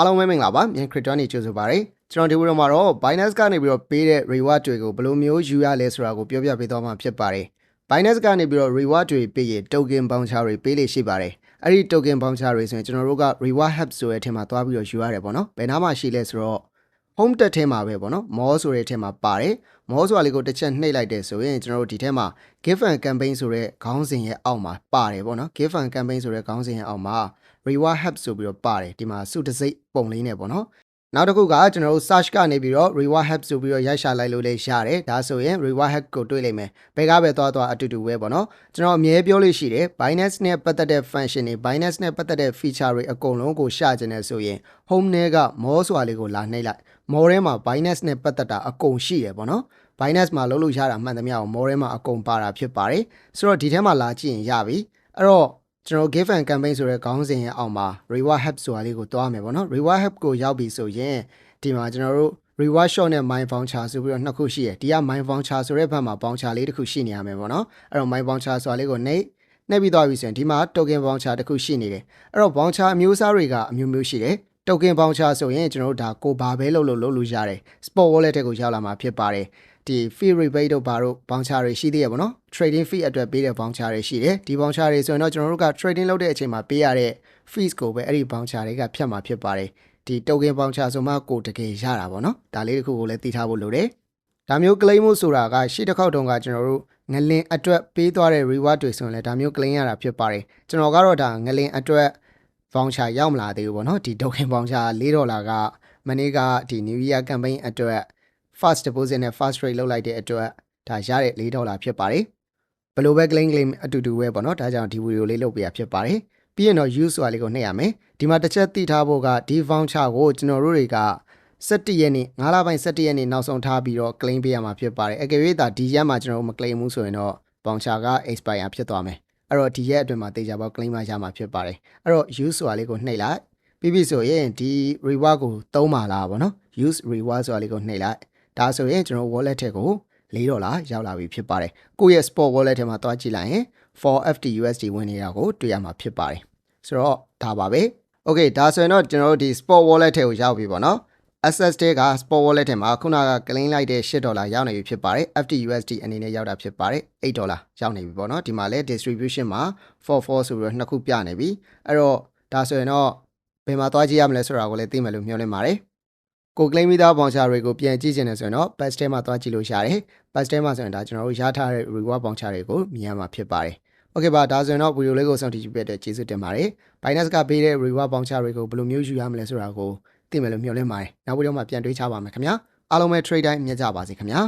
အားလုံးပဲမင်္ဂလာပါမြန် crypto နေကြိုဆိုပါရစေကျွန်တော်ဒီဗီဒီယိုမှာတော့ Binance ကနေပြီးတော့ပေးတဲ့ reward တွေကိုဘယ်လိုမျိုးယူရလဲဆိုတာကိုပြောပြပေးသွားမှာဖြစ်ပါတယ် Binance ကနေပြီးတော့ reward တွေပေးရင် token bouncer တွေပေးလို့ရှိပါတယ်အဲ့ဒီ token bouncer တွေဆိုရင်ကျွန်တော်တို့က reward hub ဆိုတဲ့အထက်မှာသွားပြီးတော့ယူရတယ်ပေါ့နော်ဘယ်နားမှာရှိလဲဆိုတော့ home တက်ထဲမှာပဲပေါ့နော် mall ဆိုတဲ့အထက်မှာပါတယ် mall ဆိုတာလေးကိုတစ်ချက်နှိပ်လိုက်တယ်ဆိုရင်ကျွန်တော်တို့ဒီထဲမှာ give and campaign ဆိုတဲ့ခေါင်းစဉ်ရဲ့အောက်မှာပါတယ်ပေါ့နော် give and campaign ဆိုတဲ့ခေါင်းစဉ်ရဲ့အောက်မှာ reward hub ဆိုပြီးတော့ပါတယ်ဒီမှာစုတစိမ့်ပုံလေးနဲ့ပေါ့နော် နောက်တစ်ခုကကျွန်တော်တို့ search ကနေပြီးတော့ reward hub ဆိုပြီးတော့ရိုက်ရှာလိုက်လို့လည်းရတယ်ဒါဆိုရင် reward hub ကိုတွေ့လိမ့်မယ်ဘယ်ကပဲသွားသွားအတူတူပဲပေါ့နော်ကျွန်တော်အမြဲပြောလို့ရှိတယ် Binance နဲ့ပတ်သက်တဲ့ function တွေ Binance နဲ့ပတ်သက်တဲ့ feature တွေအကုန်လုံးကိုရှာကျင်နေဆိုရင် home ထဲက more ဆိုတာလေးကိုလာနှိပ်လိုက် more ထဲမှာ Binance နဲ့ပတ်သက်တာအကုန်ရှိတယ်ပေါ့နော် Binance မှာလုပ်လို့ရတာမှန်သမျှကို more ထဲမှာအကုန်ပါတာဖြစ်ပါတယ်ဆိုတော့ဒီထဲမှာလာကြည့်ရင်ရပြီအဲ့တော့ ကျွန်တော် give and campaign ဆိုတဲ့ခေါင်းစဉ်ရဲ့အောက်မှာ reward hub ဆိုတာလေးကိုတွားမယ်ပေါ့နော် reward hub ကိုရောက်ပြီဆိုရင်ဒီမှာကျွန်တော်တို့ reward shot နဲ့ my voucher ဆိုပြီးတော့နှစ်ခုရှိတယ်ဒီက my voucher ဆိုတဲ့ဘက်မှာ voucher လေးတစ်ခုရှိနေရမယ်ပေါ့နော်အဲ့တော့ my voucher ဆိုတာလေးကိုနှိပ်နှိပ်ပြီးသွားပြီဆိုရင်ဒီမှာ token voucher တစ်ခုရှိနေတယ်အဲ့တော့ voucher အမျိုးအစားတွေကအမျိုးမျိုးရှိတယ် token voucher ဆိုရင်ကျွန်တော်တို့ဒါကိုဘာပဲလုပ်လို့လုပ်လို့ရတယ် sport wallet တဲ့ကိုရောက်လာမှာဖြစ်ပါတယ် ဒီ fee rebate တို့ဘာတို့ voucher တွေရှိသေးရပါတော့ trading fee အတွက်ပေးတဲ့ voucher တွေရှိတယ်ဒီ voucher တွေဆိုရင်တော့ကျွန်တော်တို့က trading လုပ်တဲ့အချိန်မှာပေးရတဲ့ fees ကိုပဲအဲ့ဒီ voucher တွေကဖြတ်မှာဖြစ်ပါတယ်ဒီ token voucher ဆိုမှကိုတကယ်ရတာပေါ့နော်ဒါလေးတစ်ခုကိုလည်းသိထားဖို့လိုတယ်ဒါမျိုး claim မှုဆိုတာကရှေ့တစ်ခေါက်တုန်းကကျွန်တော်တို့ငလင်အတွက်ပေးသွားတဲ့ reward တွေဆိုရင်လည်းဒါမျိုး claim ရတာဖြစ်ပါတယ်ကျွန်တော်ကတော့ဒါငလင်အတွက် voucher ရောက်မလာသေးဘူးပေါ့နော်ဒီ token voucher 4ဒေါ်လာကမနေ့ကဒီ New Year campaign အတွက် fast deposit နဲ့ fast trade လုပ်လိုက်တဲ့အတွက်ဒါရတဲ့4ဒေါ်လာဖြစ်ပါတယ်ဘယ်လိုပဲ claim claim အတူတူပဲပေါ့နော်ဒါကြောင့်ဒီဗီဒီယိုလေးလုပ်ပေးရဖြစ်ပါတယ်ပြီးရင်တော့ use ဆိုတာလေးကိုနှိပ်ရမယ်ဒီမှာတစ်ချက်သိထားဖို့ကဒီ voucher ကိုကျွန်တော်တို့တွေက17ရက်နေ့9လပိုင်း17ရက်နေ့နောက်ဆုံးထားပြီးတော့ claim ပေးရမှာဖြစ်ပါတယ်အကယ်၍ဒါဒီရက်မှာကျွန်တော်တို့မ claim ဘူးဆိုရင်တော့ voucher က expire ဖြစ်သွားမယ်အဲ့တော့ဒီရက်အတွင်းမှာတေချာပေါက် claim ရမှာဖြစ်ပါတယ်အဲ့တော့ use ဆိုတာလေးကိုနှိပ်လိုက်ပြီးပြီဆိုရင်ဒီ reward ကိုသုံးပါလားဗောနော် use reward ဆိုတာလေးကိုနှိပ်လိုက် ဒါဆိုရင်ကျွန်တော် wallet ထဲကို4ဒေါ်လာရောက်လာပြီဖြစ်ပါတယ်ကိုယ့်ရဲ့ spot wallet ထဲမှာတွားကြည့်လိုက်ရင် 4FT USD ဝင်နေတာကိုတွေ့ရမှာဖြစ်ပါတယ်ဆိုတော့ဒါပါပဲ Okay ဒါဆိုရင်တော့ကျွန်တော်တို့ဒီ spot wallet ထဲကိုရောက်ပြီပေါ့နော် access တဲက spot wallet ထဲမှာခုနက claim လိုက်တဲ့8ဒေါ်လာရောက်နေပြီဖြစ်ပါတယ် FTUSD အနေနဲ့ရောက်တာဖြစ်ပါတယ်8ဒေါ်လာရောက်နေပြီပေါ့နော်ဒီမှာလဲ distribution မှာ44ဆိုပြီးတော့နှစ်ခုပြနေပြီအဲ့တော့ဒါဆိုရင်တော့ဘယ်မှာသွားကြည့်ရမလဲဆိုတာကိုလည်းသိမယ်လို့မျှော်လင့်ပါတယ် ကို claim မိသား voucher တွေကိုပြန်ကြည့်ချင်တယ်ဆိုရင်တော့ patch ထဲမှာသွားကြည့်လို့ရတယ် patch ထဲမှာဆိုရင်ဒါကျွန်တော်တို့ရထားတဲ့ reward voucher တွေကိုမြင်ရမှာဖြစ်ပါတယ် Okay ပါဒါဆိုရင်တော့ဗီဒီယိုလေးကိုစောင့်ကြည့်ပြတဲ့ကျေးဇူးတင်ပါတယ် Binance ကပေးတဲ့ reward voucher တွေကိုဘယ်လိုမျိုးယူရမလဲဆိုတာကိုသိမယ်လို့မျှော်လင့်ပါတယ်နောက်ဗီဒီယိုမှာပြန်တွေ့ချပါမယ်ခင်ဗျာအားလုံးပဲ trade တိုင်းမြတ်ကြပါစေခင်ဗျာ